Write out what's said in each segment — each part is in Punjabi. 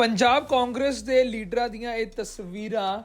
ਪੰਜਾਬ ਕਾਂਗਰਸ ਦੇ ਲੀਡਰਾਂ ਦੀਆਂ ਇਹ ਤਸਵੀਰਾਂ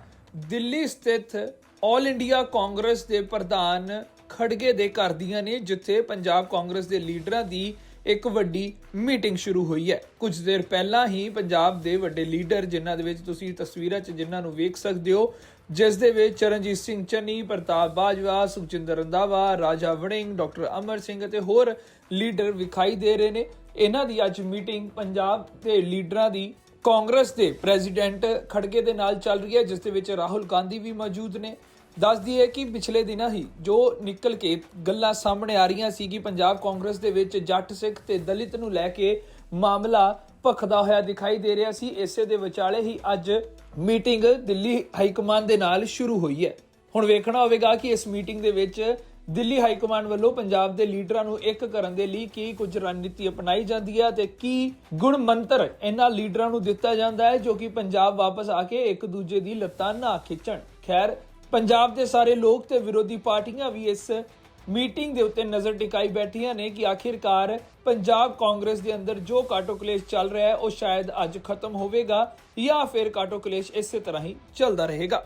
ਦਿੱਲੀ ਸਥਿਤ ਆਲ ਇੰਡੀਆ ਕਾਂਗਰਸ ਦੇ ਪ੍ਰਧਾਨ ਖੜਗੇ ਦੇ ਘਰ ਦੀਆਂ ਨੇ, ਜਿੱਥੇ ਪੰਜਾਬ ਕਾਂਗਰਸ ਦੇ ਲੀਡਰਾਂ ਦੀ ਇੱਕ ਵੱਡੀ ਮੀਟਿੰਗ ਸ਼ੁਰੂ ਹੋਈ ਹੈ। ਕੁਝ ਦੇਰ ਪਹਿਲਾਂ ਹੀ ਪੰਜਾਬ ਦੇ ਵੱਡੇ ਲੀਡਰ, ਜਿਨ੍ਹਾਂ ਦੇ ਵਿੱਚ ਤੁਸੀਂ ਤਸਵੀਰਾਂ 'ਚ ਜਿਨ੍ਹਾਂ ਨੂੰ ਵੇਖ ਸਕਦੇ ਹੋ, ਜਿਸ ਦੇ ਵਿੱਚ ਚਰਨਜੀਤ ਸਿੰਘ ਚੰਨੀ, ਪ੍ਰਤਾਪ ਬਾਜਵਾ, ਸੁਖਜਿੰਦਰ ਰੰਧਾਵਾ, ਰਾਜਾ ਵੜਿੰਗ, ਡਾਕਟਰ ਅਮਰ ਸਿੰਘ ਅਤੇ ਹੋਰ ਲੀਡਰ ਵਿਖਾਈ ਦੇ ਰਹੇ ਨੇ। ਇਹਨਾਂ ਦੀ ਅੱਜ ਮੀਟਿੰਗ ਪੰਜਾਬ ਦੇ ਲੀਡਰਾਂ ਦੀ ਕਾਂਗਰਸ ਦੇ ਪ੍ਰੈਜ਼ੀਡੈਂਟ ਖੜਗੇ ਦੇ ਨਾਲ ਚੱਲ ਰਹੀ ਹੈ, ਜਿਸ ਦੇ ਵਿੱਚ ਰਾਹੁਲ ਗਾਂਧੀ ਵੀ ਮੌਜੂਦ ਨੇ। ਦੱਸਦੀ ਹੈ ਕਿ ਪਿਛਲੇ ਦਿਨਾਂ ਹੀ ਜੋ ਨਿਕਲ ਕੇ ਗੱਲਾਂ ਸਾਹਮਣੇ ਆ ਰਹੀਆਂ ਸੀ ਕਿ ਪੰਜਾਬ ਕਾਂਗਰਸ ਦੇ ਵਿੱਚ ਜੱਟ ਸਿੱਖ ਤੇ ਦਲਿਤ ਨੂੰ ਲੈ ਕੇ ਮਾਮਲਾ ਭਖਦਾ ਹੋਇਆ ਦਿਖਾਈ ਦੇ ਰਿਹਾ ਸੀ। ਇਸੇ ਦੇ ਵਿਚਾਲੇ ਹੀ ਅੱਜ ਮੀਟਿੰਗ ਦਿੱਲੀ ਹਾਈ ਕਮਾਂਡ ਦੇ ਨਾਲ ਸ਼ੁਰੂ ਹੋਈ ਹੈ। ਹੁਣ ਵੇਖਣਾ ਹੋਵੇਗਾ ਕਿ ਇਸ ਮੀਟਿੰਗ ਦੇ ਵਿੱਚ ਦਿੱਲੀ ਹਾਈ ਕਮਾਂਡ ਵੱਲੋਂ ਪੰਜਾਬ ਦੇ ਲੀਡਰਾਂ ਨੂੰ ਇੱਕ ਕਰਨ ਦੇ ਲਈ ਕੀ ਕੁਝ ਰਣਨੀਤੀ ਅਪਣਾਈ ਜਾਂਦੀ ਹੈ ਤੇ ਕੀ ਗੁਣ ਮੰਤਰ ਇਹਨਾਂ ਲੀਡਰਾਂ ਨੂੰ ਦਿੱਤਾ ਜਾਂਦਾ ਹੈ ਜੋ ਕਿ ਪੰਜਾਬ ਵਾਪਸ ਆ ਕੇ ਇੱਕ ਦੂਜੇ ਦੀ ਲੱਤਾਂ ਨਾ ਖਿੱਚਣ। ਖੈਰ, ਪੰਜਾਬ ਦੇ ਸਾਰੇ ਲੋਕ ਤੇ ਵਿਰੋਧੀ ਪਾਰਟੀਆਂ ਵੀ ਇਸ ਮੀਟਿੰਗ ਦੇ ਉੱਤੇ ਨਜ਼ਰ ਟਿਕਾਈ ਬੈਠੀਆਂ ਨੇ ਕਿ ਆਖਿਰਕਾਰ ਪੰਜਾਬ ਕਾਂਗਰਸ ਦੇ ਅੰਦਰ ਜੋ ਕਾਟੋ ਕਲੇਸ਼ ਚੱਲ ਰਿਹਾ ਹੈ, ਉਹ ਸ਼ਾਇਦ ਅੱਜ ਖਤਮ ਹੋਵੇਗਾ ਜਾਂ ਫਿਰ ਕਾਟੋ ਕਲੇਸ਼ ਇਸੇ ਤਰ੍ਹਾਂ ਹੀ ਚੱਲਦਾ ਰਹੇਗਾ।